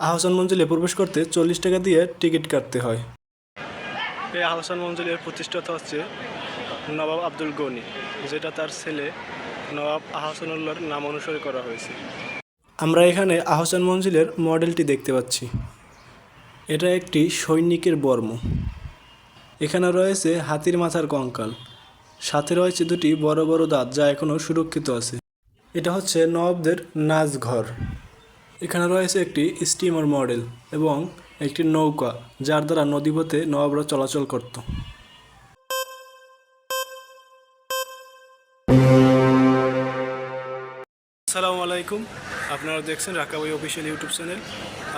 আহসান মঞ্জিলে প্রবেশ করতে চল্লিশ টাকা দিয়ে টিকিট কাটতে হয়। এই আহসান মঞ্জিলের প্রতিষ্ঠাতা হচ্ছে নবাব আব্দুল গনি যেটা তার ছেলে নবাব আহসানুল্লাহর নাম অনুসারে করা হয়েছে। আমরা এখানে আহসান মঞ্জিলের মডেলটি দেখতে পাচ্ছি। এটা একটি সৈনিকের বর্ম। এখানে রয়েছে হাতির মাথার কঙ্কাল। সাথে রয়েছে দুটি বড় বড় দাঁত যা এখনও সুরক্ষিত আছে। এটা হচ্ছে নবাবদের নাচঘর। এখানে রয়েছে একটি স্টিমার মডেল এবং একটি নৌকা, যার দ্বারা নদীপথে নবাবরা চলাচল করত। আসসালামু আলাইকুম। আপনারা দেখছেন রাকাবাই অফিসিয়াল ইউটিউব চ্যানেল,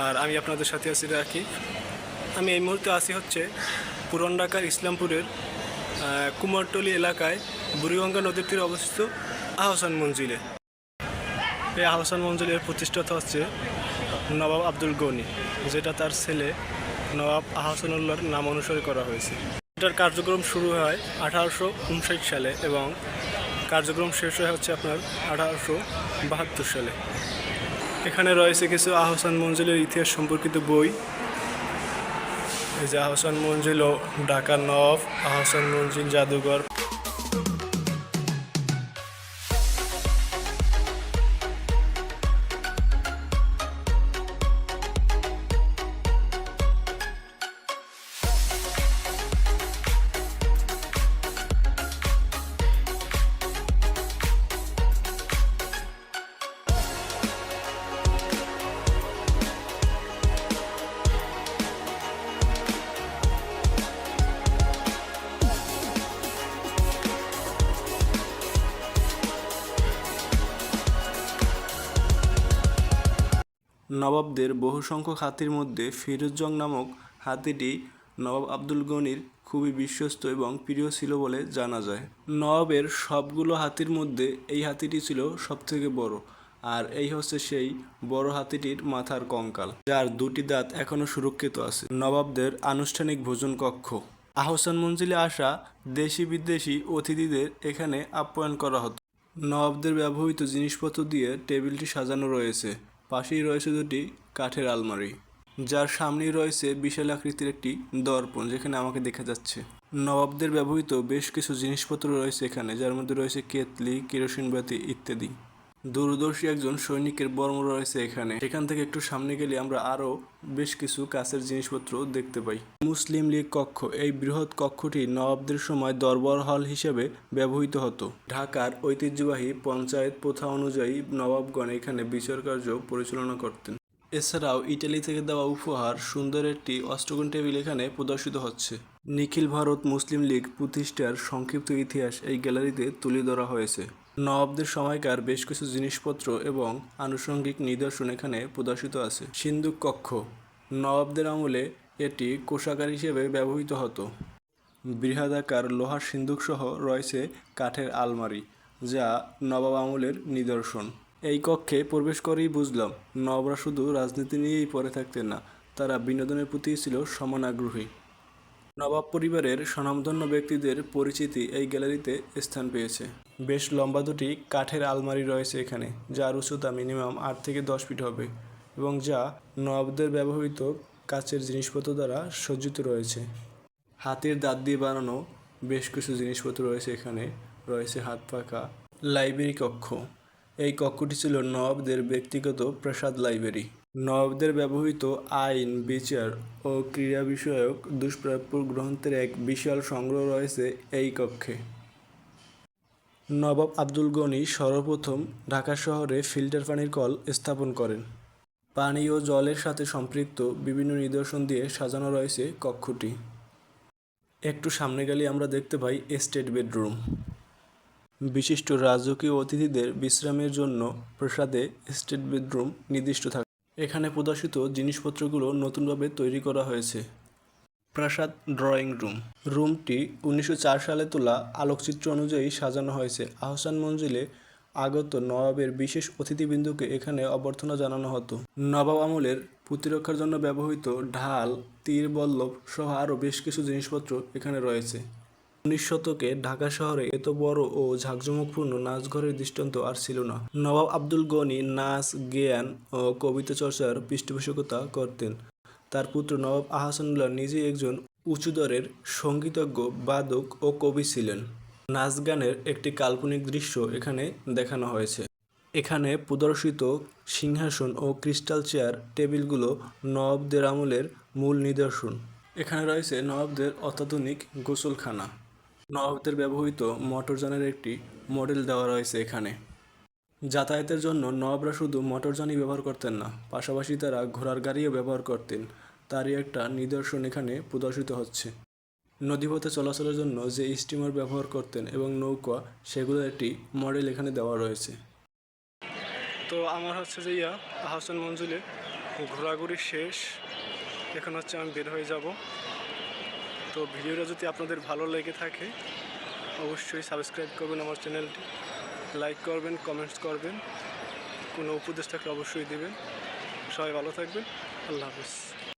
আর আমি আপনাদের সাথে আছি রাখি আমি এই মুহূর্তে আসি হচ্ছে পুরন ঢাকার ইসলামপুরের কুমারটলি এলাকায় বুড়িগঙ্গা নদীর তীরে অবস্থিত আহসান মঞ্জিলে। এই আহসান মঞ্জিলের প্রতিষ্ঠাতা হচ্ছে নবাব আব্দুল গনি, যেটা তার ছেলে নবাব আহসানুল্লাহর নাম অনুসারে করা হয়েছে। এটার কার্যক্রম শুরু হয় আঠারোশো উনষাট সালে এবং কার্যক্রম শেষ হয় হচ্ছে আপনার আঠারোশো বাহাত্তর সালে। এখানে রয়েছে কিছু আহসান মঞ্জিলের ইতিহাস সম্পর্কিত বই। এই যে আহসান মঞ্জিল ও ঢাকা নব আহসান মঞ্জিল জাদুঘর নবাবদের বহু সংখ্যক হাতির মধ্যে ফিরোজ জং নামক হাতিটি নবাব আব্দুল গনির খুবই বিশ্বস্ত এবং প্রিয় ছিল বলে জানা যায়। নবাবের সবগুলো হাতির মধ্যে এই হাতিটি ছিল সবথেকে বড়, আর এই হচ্ছে সেই বড় হাতিটির মাথার কঙ্কাল, যার দুটি দাঁত এখনও সুরক্ষিত আছে। নবাবদের আনুষ্ঠানিক ভোজন কক্ষ, আহসান মঞ্জিলে আসা দেশি বিদেশি অতিথিদের এখানে আপ্যায়ন করা হতো। নবাবদের ব্যবহৃত জিনিসপত্র দিয়ে টেবিলটি সাজানো রয়েছে। পাশেই রয়েছে দুটি কাঠের আলমারি, যার সামনেই রয়েছে বিশাল আকৃতির একটি দর্পণ যেখানে আমাকে দেখা যাচ্ছে। নবাবদের ব্যবহৃত বেশ কিছু জিনিসপত্র রয়েছে এখানে, যার মধ্যে রয়েছে কেতলি, কেরোসিন বাতি ইত্যাদি। দূরদর্শী একজন সৈনিকের বর্ম রয়েছে এখানে। এখান থেকে একটু সামনে গেলে আমরা আরও বেশ কিছু কাছের জিনিসপত্র দেখতে পাই। মুসলিম লীগ কক্ষ। এই বৃহৎ কক্ষটি নবাবদের সময় দরবার হল হিসেবে ব্যবহৃত হতো। ঢাকার ঐতিহ্যবাহী পঞ্চায়েত প্রথা অনুযায়ী নবাবগণ এখানে বিচার কার্য পরিচালনা করতেন। এছাড়াও ইটালি থেকে দেওয়া উপহার সুন্দর একটি অষ্টকোণ টেবিল এখানে প্রদর্শিত হচ্ছে। নিখিল ভারত মুসলিম লীগ প্রতিষ্ঠার সংক্ষিপ্ত ইতিহাস এই গ্যালারিতে তুলে ধরা হয়েছে। নবাবদের সময়কার বেশ কিছু জিনিসপত্র এবং আনুষঙ্গিক নিদর্শন এখানে প্রদর্শিত আছে। সিন্ধুক কক্ষ। নবাবদের আমলে এটি কোষাগার হিসেবে ব্যবহৃত হতো। বৃহদাকার লোহার সিন্দুক সহ রয়েছে কাঠের আলমারি, যা নবাব আমলের নিদর্শন। এই কক্ষে প্রবেশ করেই বুঝলাম নবরা শুধু রাজনীতি নিয়েই পড়ে থাকতেন না, তারা বিনোদনের প্রতি ছিল সমান আগ্রহী নবাব পরিবারের স্বনামধন্য ব্যক্তিদের পরিচিতি এই গ্যালারিতে স্থান পেয়েছে। বেশ লম্বা দুটি কাঠের আলমারি রয়েছে এখানে, যার উচ্চতা মিনিমাম আট থেকে দশ ফিট হবে এবং যা নবাবদের ব্যবহৃত কাচের জিনিসপত্র দ্বারা সজ্জিত রয়েছে। হাতের দাঁত দিয়ে বানানো বেশ কিছু জিনিসপত্র রয়েছে এখানে, রয়েছে হাত পাখা, লাইব্রেরি কক্ষ। এই কক্ষটি ছিল নবাবদের ব্যক্তিগত প্রাসাদ লাইব্রেরি। নবাবদের ব্যবহৃত আইন, বিচার ও ক্রীড়া বিষয়ক দুষ্প্রাপ্য গ্রন্থের এক বিশাল সংগ্রহ রয়েছে এই কক্ষে। নবাব আব্দুল গনি সর্বপ্রথম ঢাকা শহরে ফিল্টার পানির কল স্থাপন করেন। পানি ও জলের সাথে সম্পৃক্ত বিভিন্ন নিদর্শন দিয়ে সাজানো রয়েছে কক্ষটি। একটু সামনে গেলে আমরা দেখতে পাই এস্টেট বেডরুম। বিশিষ্ট রাজকীয় অতিথিদের বিশ্রামের জন্য প্রাসাদে স্টেট বেডরুম নির্দিষ্ট থাকে এখানে প্রদর্শিত জিনিসপত্রগুলো নতুনভাবে তৈরি করা হয়েছে। প্রাসাদ ড্রয়িং রুম। রুমটি উনিশশো চার সালে তোলা আলোকচিত্র অনুযায়ী সাজানো হয়েছে। আহসান মঞ্জিলে আগত নবাবের বিশেষ অতিথিবৃন্দকে এখানে অভ্যর্থনা জানানো হতো। নবাব আমলের প্রতিরক্ষার জন্য ব্যবহৃত ঢাল, তীর, বল্লভ সহ আরও বেশ কিছু জিনিসপত্র এখানে রয়েছে। উনিশ শতকে ঢাকা শহরে এত বড় ও ঝাঁকজমকপূর্ণ নাচঘরের দৃষ্টান্ত আর ছিল না। নবাব আব্দুল গনি নাচ, জ্ঞান ও কবিতা চর্চার পৃষ্ঠপোষকতা করতেন। তার পুত্র নবাব আহসানুল্লাহ নিজেই একজন উঁচুদরের সঙ্গীতজ্ঞ, বাদক ও কবি ছিলেন। নাচ গানের একটি কাল্পনিক দৃশ্য এখানে দেখানো হয়েছে। এখানে প্রদর্শিত সিংহাসন ও ক্রিস্টাল চেয়ার, টেবিলগুলো নবাবদের আমলের মূল নিদর্শন। এখানে রয়েছে নবাবদের অত্যাধুনিক গোসলখানা। নবাবদের ব্যবহৃত মোটরযানের একটি মডেল দেওয়া রয়েছে এখানে। যাতায়াতের জন্য নবাবরা শুধু মোটরযানই ব্যবহার করতেন না, পাশাপাশি তারা ঘোড়ার গাড়িও ব্যবহার করতেন। তারই একটা নিদর্শন এখানে প্রদর্শিত হচ্ছে। নদীপথে চলাচলের জন্য যে স্টিমার ব্যবহার করতেন এবং নৌকা সেগুলোর একটি মডেল এখানে দেওয়া রয়েছে। তো আমার হচ্ছে যে ইয়া আহসান মঞ্জুলে ঘোরাঘুরি শেষ। এখন হচ্ছে আমি বের হয়ে যাব। তো ভিডিওটা যদি আপনাদের ভালো লেগে থাকে, অবশ্যই সাবস্ক্রাইব করবেন আমার চ্যানেলটি লাইক করবেন কমেন্টস করবেন, কোনো উপদেশ থাকলে অবশ্যই দেবেন। সবাই ভালো থাকবেন, আল্লাহ হাফিজ।